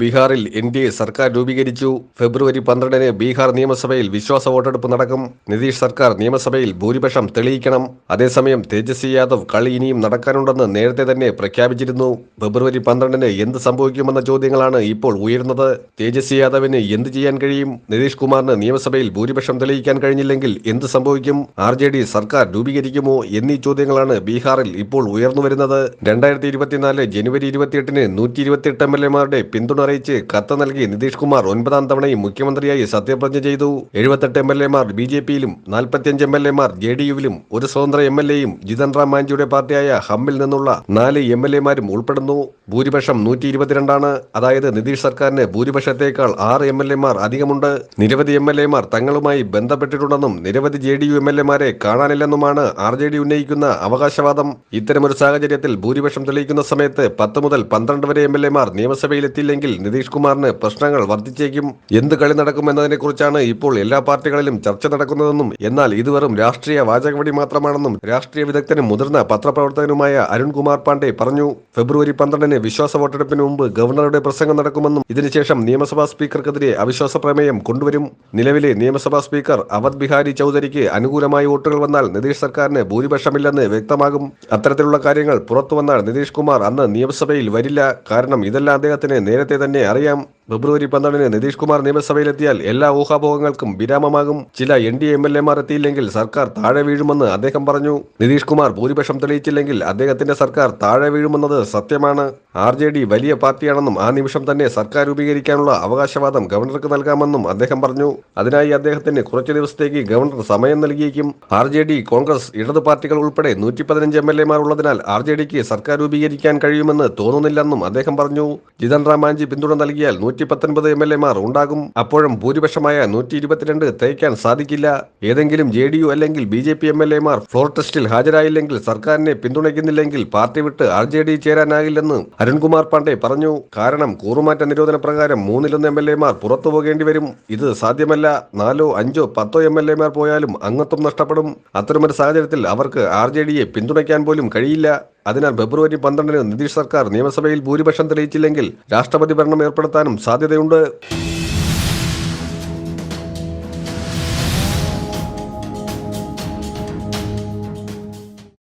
ബീഹാറിൽ N D A സർക്കാർ രൂപീകരിച്ചു. ഫെബ്രുവരി പന്ത്രണ്ടിന് ബീഹാർ നിയമസഭയിൽ വിശ്വാസ വോട്ടെടുപ്പ് നടക്കും. നിതീഷ് സർക്കാർ നിയമസഭയിൽ ഭൂരിപക്ഷം തെളിയിക്കണം. അതേസമയം തേജസ്വി യാദവ് കളി ഇനിയും നടക്കാനുണ്ടെന്ന് നേരത്തെ തന്നെ പ്രഖ്യാപിച്ചിരുന്നു. ഫെബ്രുവരി പന്ത്രണ്ടിന് എന്ത് സംഭവിക്കുമെന്ന ചോദ്യങ്ങളാണ് ഇപ്പോൾ ഉയരുന്നത്. തേജസ്വി യാദവിന് എന്ത് ചെയ്യാൻ കഴിയും? നിതീഷ് കുമാറിന് നിയമസഭയിൽ ഭൂരിപക്ഷം തെളിയിക്കാൻ കഴിഞ്ഞില്ലെങ്കിൽ എന്ത് സംഭവിക്കും? ആർ ജെ ഡി സർക്കാർ രൂപീകരിക്കുമോ എന്നീ ചോദ്യങ്ങളാണ് ബീഹാറിൽ ഇപ്പോൾ ഉയർന്നുവരുന്നത് രണ്ടായിരത്തി ഇരുപത്തിനാല് ജനുവരി ഇരുപത്തിയെട്ടിന് നൂറ്റി ഇരുപത്തിയെട്ട് എം എൽ എമാരുടെ പിന്തുണ അറിയിച്ച് കത്ത് നൽകി നിതീഷ് കുമാർ ഒൻപതാം തവണയും മുഖ്യമന്ത്രിയായി സത്യപ്രതിജ്ഞ ചെയ്തു. എഴുപത്തെട്ട് എം എൽ എമാർ ബി ജെ പിയിലും നാൽപ്പത്തിയഞ്ച് എം എൽ എമാർ ജെ ഡി യുവിലും ഒരു സ്വതന്ത്ര എം എൽ എയും ജിതൻ റാം മാഞ്ചിയുടെ പാർട്ടിയായ ഹമ്മിൽ നിന്നുള്ള നാല് എം എൽ എമാരും ഉൾപ്പെടുന്നു. ഭൂരിപക്ഷം നൂറ്റി ഇരുപത്തിരണ്ടാണ് അതായത് നിതീഷ് സർക്കാരിന് ഭൂരിപക്ഷത്തേക്കാൾ ആറ് എം എൽ എമാർ അധികമുണ്ട്. നിരവധി എം എൽ എമാർ തങ്ങളുമായി ബന്ധപ്പെട്ടിട്ടുണ്ടെന്നും നിരവധി J D U M L എമാരെ കാണാനില്ലെന്നുമാണ് ആർ ജെ ഡി ഉന്നയിക്കുന്ന അവകാശവാദം. ഇത്തരമൊരു സാഹചര്യത്തിൽ ഭൂരിപക്ഷം തെളിയിക്കുന്ന സമയത്ത് പത്ത് മുതൽ പന്ത്രണ്ട് വരെ എം എൽ എമാർ നിയമസഭയിലെത്തിയില്ലെങ്കിൽ നിതീഷ് കുമാറിന് പ്രശ്നങ്ങൾ വർദ്ധിച്ചേക്കും. എന്ത് കളി നടക്കുമെന്നതിനെക്കുറിച്ചാണ് ഇപ്പോൾ എല്ലാ പാർട്ടികളിലും ചർച്ച നടക്കുന്നതെന്നും എന്നാൽ ഇത് വെറും രാഷ്ട്രീയ വാചകവടി മാത്രമാണെന്നും രാഷ്ട്രീയ വിദഗ്ധനും മുതിർന്ന പത്രപ്രവർത്തകനുമായ അരുൺകുമാർ പാണ്ഡെ പറഞ്ഞു. ഫെബ്രുവരി പന്ത്രണ്ടിന് വിശ്വാസ വോട്ടെടുപ്പിന് മുമ്പ് ഗവർണറുടെ പ്രസംഗം നടക്കുമെന്നും ഇതിനുശേഷം നിയമസഭാ സ്പീക്കർക്കെതിരെ അവിശ്വാസ പ്രമേയം കൊണ്ടുവരും. നിലവിലെ നിയമസഭാ സ്പീക്കർ അവധ് ബിഹാരി ചൌധരിക്ക് അനുകൂലമായി വോട്ടുകൾ വന്നാൽ നിതീഷ് സർക്കാരിന് ഭൂരിപക്ഷമില്ലെന്ന് വ്യക്തമാകും. അത്തരത്തിലുള്ള കാര്യങ്ങൾ പുറത്തു വന്നാൽ നിതീഷ് കുമാർ അന്ന് നിയമസഭയിൽ വരില്ല. കാരണം ഇതെല്ലാം അദ്ദേഹത്തിന് നേരത്തെ തന്നെ അറിയാം. ഫെബ്രുവരി പന്ത്രണ്ടിന് നിതീഷ് കുമാർ നിയമസഭയിലെത്തിയാൽ എല്ലാ ഊഹാപോഹങ്ങൾക്കും വിരാമമാകും. ചില എൻ ഡി എം എൽ എമാർ എത്തിയില്ലെങ്കിൽ സർക്കാർ താഴെ വീഴുമെന്ന് അദ്ദേഹം പറഞ്ഞു. നിതീഷ് കുമാർ ഭൂരിപക്ഷം തെളിയിച്ചില്ലെങ്കിൽ അദ്ദേഹത്തിന്റെ സർക്കാർ താഴെ വീഴുമെന്നത് സത്യമാണ്. ആർ ജെ ഡി വലിയ പാർട്ടിയാണെന്നും ആ നിമിഷം തന്നെ സർക്കാർ രൂപീകരിക്കാനുള്ള അവകാശവാദം ഗവർണർക്ക് നൽകാമെന്നും അദ്ദേഹം പറഞ്ഞു. അതിനായി അദ്ദേഹത്തിന് കുറച്ചു ദിവസത്തേക്ക് ഗവർണർ സമയം നൽകിയേക്കും. ആർ ജെ ഡി കോൺഗ്രസ് ഇടത് പാർട്ടികൾ ഉൾപ്പെടെ നൂറ്റി പതിനഞ്ച് എം എൽ എമാർ ഉള്ളതിനാൽ ആർ ജെ ഡിക്ക് സർക്കാർ രൂപീകരിക്കാൻ കഴിയുമെന്ന് തോന്നുന്നില്ലെന്നും അദ്ദേഹം പറഞ്ഞു. ജിതൻ റാം മാഞ്ചി പിന്തുണ നൽകിയാൽ നൂറ്റി പത്തൊൻപത് എം എൽ എമാർ ഉണ്ടാകും. അപ്പോഴും ഭൂരിപക്ഷമായ നൂറ്റി ഇരുപത്തിരണ്ട് തയ്ക്കാൻ സാധിക്കില്ല. ഏതെങ്കിലും ജെ ഡി യു അല്ലെങ്കിൽ B J P M L എമാർ ഫ്ലോർ ടെസ്റ്റിൽ ഹാജരായില്ലെങ്കിൽ സർക്കാരിനെ പിന്തുണയ്ക്കുന്നില്ലെങ്കിൽ പാർട്ടി വിട്ട് ആർ ജെ ഡി ചേരാനാകില്ലെന്ന് അരുൺകുമാർ പാണ്ഡെ പറഞ്ഞു. കാരണം കൂറുമാറ്റ നിരോധന പ്രകാരം മൂന്നിലൊന്ന് എം എൽ എമാർ പുറത്തു പോകേണ്ടി വരും. ഇത് സാധ്യമല്ല. നാലോ അഞ്ചോ പത്തോ എം എൽ എമാർ പോയാലും അംഗത്വം നഷ്ടപ്പെടും. അത്തരമൊരു സാഹചര്യത്തിൽ അവർക്ക് ആർ ജെ ഡിയെ പിന്തുണയ്ക്കാൻ പോലും കഴിയില്ല. അതിനാൽ ഫെബ്രുവരി പന്ത്രണ്ടിന് നിതീഷ് സർക്കാർ നിയമസഭയിൽ ഭൂരിപക്ഷം തെളിയിച്ചില്ലെങ്കിൽ രാഷ്ട്രപതി ഭരണം ഏർപ്പെടുത്താനും സാധ്യതയുണ്ട്.